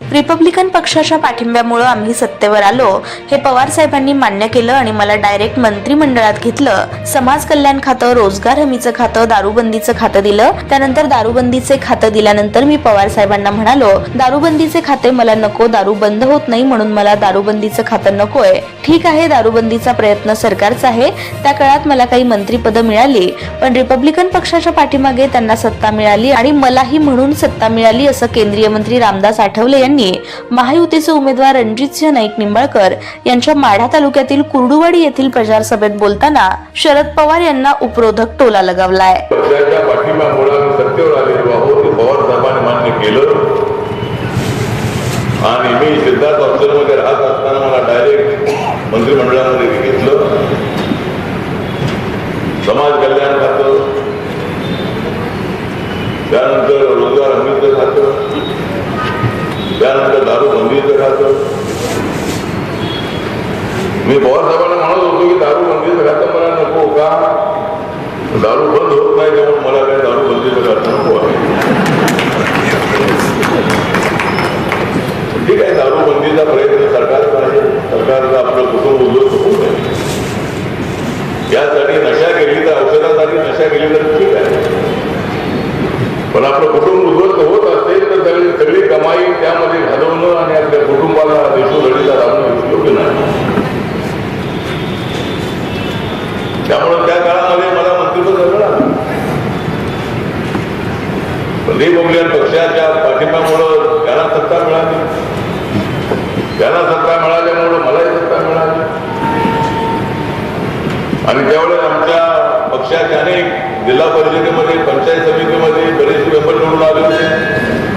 Republican पक्षाच्या पाठिंब्यामुळं आम्ही सत्तेवर आलो. हे पवार साहेबांनी मान्य केलं आणि मला डायरेक्ट मंत्रिमंडळात घेतलं. समाज कल्याण खातं रोजगार हमीचं खातं दारूबंदीचं खातं दिलं. त्यानंतर दारूबंदीचे खातं दिल्यानंतर मी पवार साहेबांना म्हणालो दारूबंदीचे खाते मला नको दारू बंद होत नाही म्हणून मला दारूबंदीचं खातं नकोय. ठीक आहे दारूबंदीचा प्रयत्न सरकारचा आहे. त्या काळात मला काही मंत्रीपदं मिळाली. पण रिपब्लिकन पक्षाच्या पाठीमागे त्यांना सत्ता मिळाली आणि मलाही म्हणून सत्ता मिळाली असं केंद्रीय मंत्री रामदास आठवले यांनी महायुतीचे उमेदवार रणजितसिंह नाईक निंबाळकर यांच्या माढा तालुक्यातील कुर्डुवाडी येथील प्रचार सभेत बोलताना शरद पवार यांना उपरोधक टोला लगावलाय. आणि मी सिद्धार्थ हॉस्टेलमध्ये राहत असताना मला डायरेक्ट मंत्रिमंडळामध्ये घेतलं समाज कल्याण खातं त्यानंतर रोजगार हमीचं खातं त्यानंतर दारू बंदीचं खातं मी पवार साहेबांना म्हणत होतो की दारू बंदीचं खातं मला नको का? दारू बंद होत नाही त्यामुळे मला काही दारू बंदीचं खातं नको आहे. ठीक आहे दारू बंदीचा प्रयत्न सरकारचा पाहिजे सरकारचं आपलं कुटुंब उद्योग होऊ नये. यासाठी नशा केली तर औषधासाठी नशा केली तर ठीक आहे. त्यामुळे त्या काळामध्ये मला मंत्रिपद मिळालं रिपब्लिकन पक्षाच्या पाठिंब्यामुळं त्याला सत्ता मिळाली. त्याला सत्ता मिळाल्यामुळं मलाही सत्ता मिळाली. आणि त्यावेळेस आमच्या पक्षाच्या अनेक जिल्हा परिषदेमध्ये पंचायत समितीमध्ये बरेचसे मेंबर निवडून आले होते.